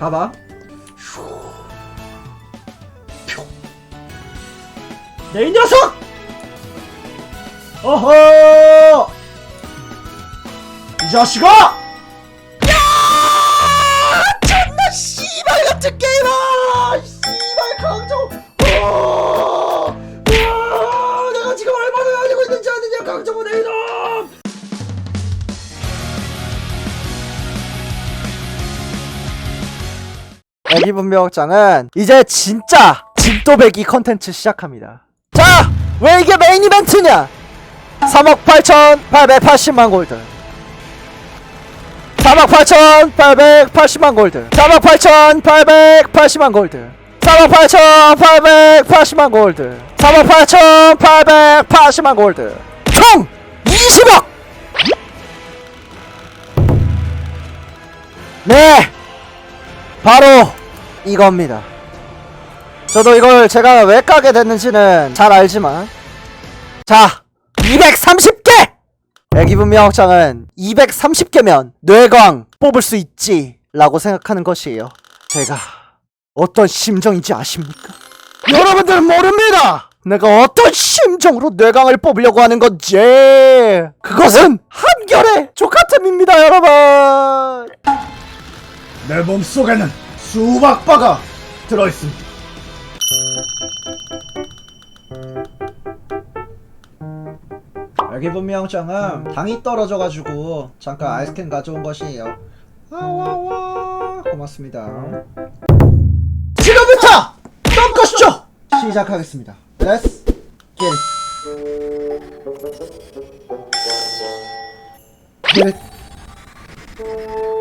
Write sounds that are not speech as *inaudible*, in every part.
봐봐 내이 녀석! 어허! 이 자식아! 야! 존나 씨발 같은 게임아! 애기분명장은 이제 진짜 진또배기 컨텐츠 시작합니다. 자! 왜 이게 메인 이벤트냐? 3억 8,880만 골드. 3억 8,880만 골드. 3억 8,880만 골드. 3억 8,880만 골드. 3억 8,880만 골드. 총 20억! 네! 바로 이겁니다. 저도 이걸 제가 왜 까게 됐는지는 잘 알지만 자 230개! 애기분명장은 230개면 뇌광 뽑을 수 있지 라고 생각하는 것이에요 제가 어떤 심정인지 아십니까? 여러분들은 모릅니다 내가 어떤 심정으로 뇌광을 뽑으려고 하는 건지 그것은 한결의 조카템입니다 여러분 내 몸속에는 수박 바가 들어있습니다 여기 분명장은 당이 떨어져가지고 잠깐 아이스크림 가져온 것이에요. 아와와 고맙습니다. 지금부터 덤것쇼 시작하겠습니다. Let's get it. Get it.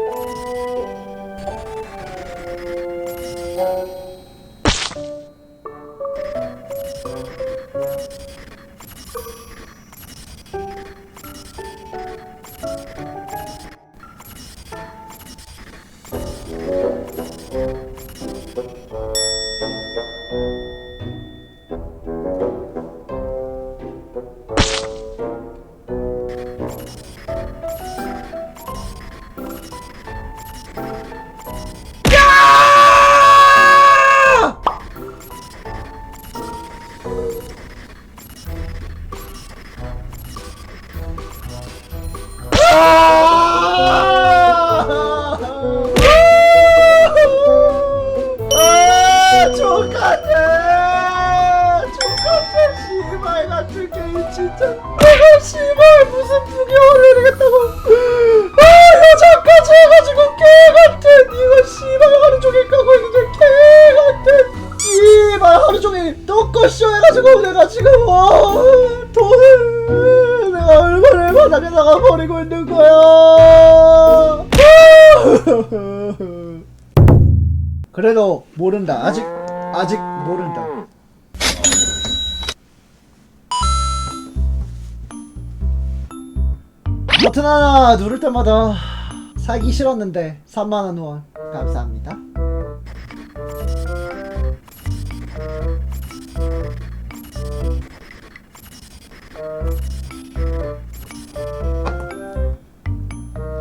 진짜. 내가 씨발 무슨 부경을 내리겠다고. 아, 여자까지 해가지고 개 같은 이거 씨발 하루 종일 까고 있는데 개 같은. 씨발 하루 종일 떡거쇼 해가지고 내가 지금 어, 돈을 내가 얼마를 바닥에다가 버리고 있는 거야. *laughs* 그래도 모른다. 아직 아직 모른다. 버튼 하나 누를 때마다 사기 싫었는데 3만원 후원 감사합니다.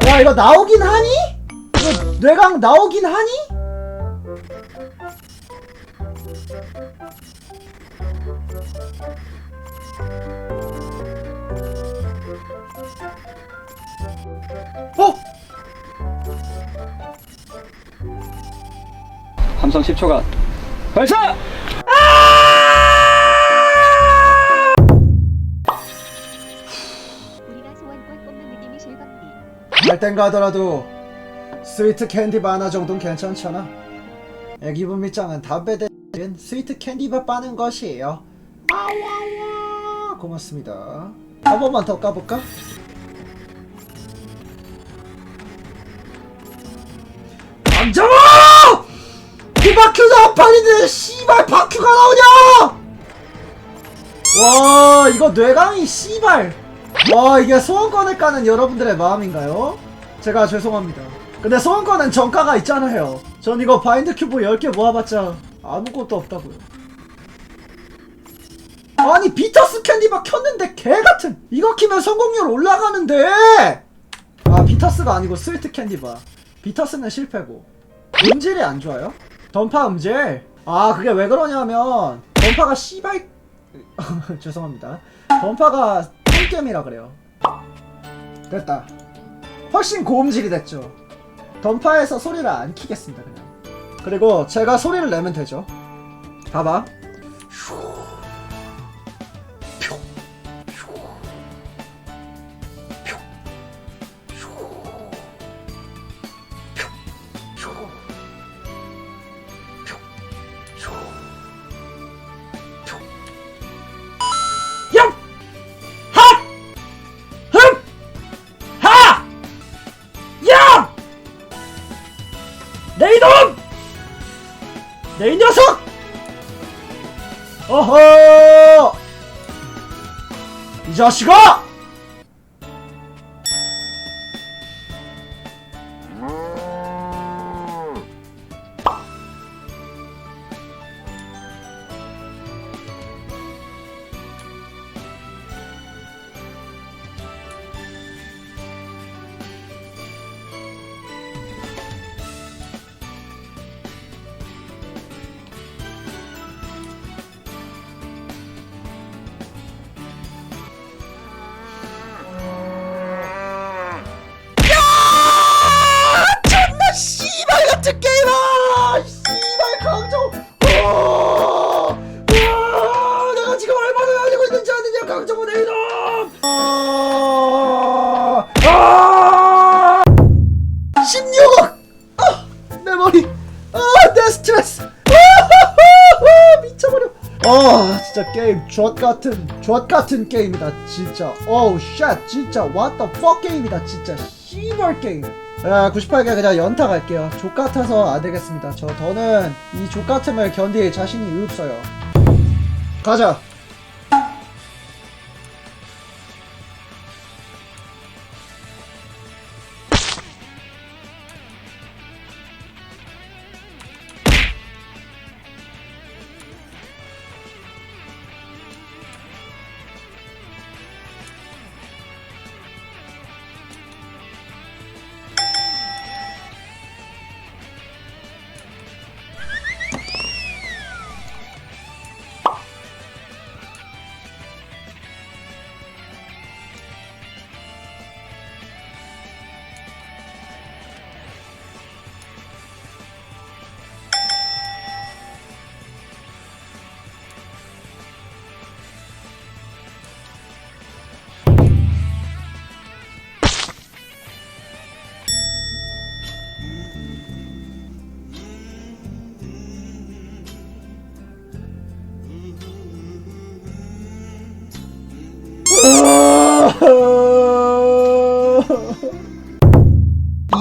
야 이거 나오긴 하니? 이거 뇌강 나오긴 하니? 어? 함성 10초간 발사! 우리가 소원권 뽑는 느낌이 즐겁디. 갈 땐가 하더라도 스위트 캔디바 하나 정도는 괜찮잖아. 애기분 밑장은 담배 대신 스위트 캔디바 빠는 것이에요. 아와와 고맙습니다. 한 번만 더 까볼까? 남자아! 이 바퀴도 안 팔리는데 씨발 바퀴가 나오냐! 와 이거 뇌강이 씨발. 와 이게 소원권을 까는 여러분들의 마음인가요? 제가 죄송합니다. 근데 소원권은 정가가 있잖아요. 전 이거 바인드 큐브 10개 모아봤자 아무것도 없다고요. 아니 비터스 캔디바 켰는데 개같은. 이거 키면 성공률 올라가는데. 아 비터스가 아니고 스위트 캔디바. 비터스는 실패고 음질이 안 좋아요? 던파 음질? 아 그게 왜 그러냐면 던파가 씨발 *laughs* 죄송합니다. 던파가 똥겜이라 그래요. 됐다. 훨씬 고음질이 됐죠. 던파에서 소리를 안 키겠습니다 그냥. 그리고 제가 소리를 내면 되죠. 봐봐 내이 녀석! 어허! 이 자식아! 내 이놈! 아! 아! 16억! 아! 내 머리! 아! 내 스트레스! 아! 미쳐버려! 아 진짜 게임 젖 같은 젖 같은 게임이다 진짜 어우 샷 진짜 what the fuck 게임이다 진짜 씨발 게임 아 98개 그냥 연타 갈게요 족 같아서 안 되겠습니다 저 더는 이 족 같음을 견딜 자신이 없어요 가자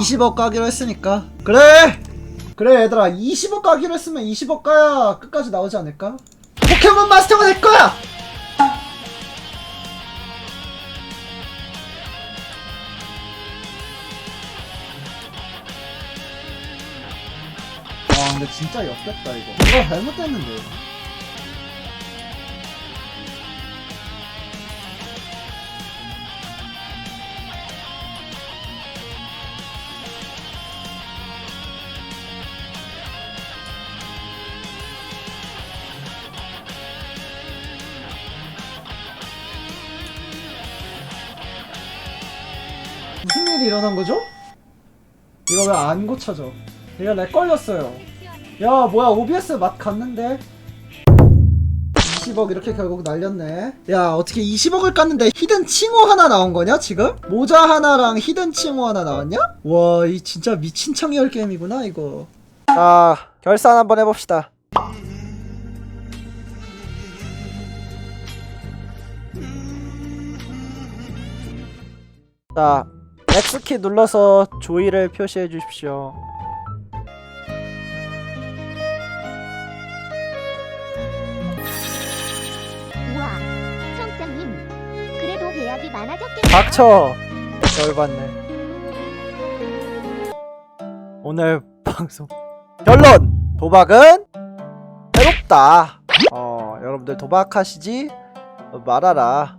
20억 가기로 했으니까. 그래! 그래 얘들아. 20억 가기로 했으면 20억 가야 끝까지 나오지 않을까? 포켓몬 마스터가 될 거야! 와 근데 진짜 역겹다 이거. 뭔가 잘못됐는데 무슨 일이 일어난 거죠? 이거 왜 안 고쳐져? 이거 렉 걸렸어요. 야, 뭐야, OBS 맛 갔는데? 20억 이렇게 결국 날렸네. 야, 어떻게 20억을 깠는데 히든 칭호 하나 나온 거냐, 지금? 모자 하나랑 히든 칭호 하나 나왔냐? 와, 이 진짜 미친 청이열 게임이구나, 이거. 자, 결산 한번 해봅시다. 자, X키 눌러서 조이를 표시해 주십시오. 우와, 청장님. 그래도 계약이 많아졌겠네요. 닥쳐! 열받네. 오늘 방송. 결론! 도박은 해롭다. 어, 여러분들 도박하시지 말아라.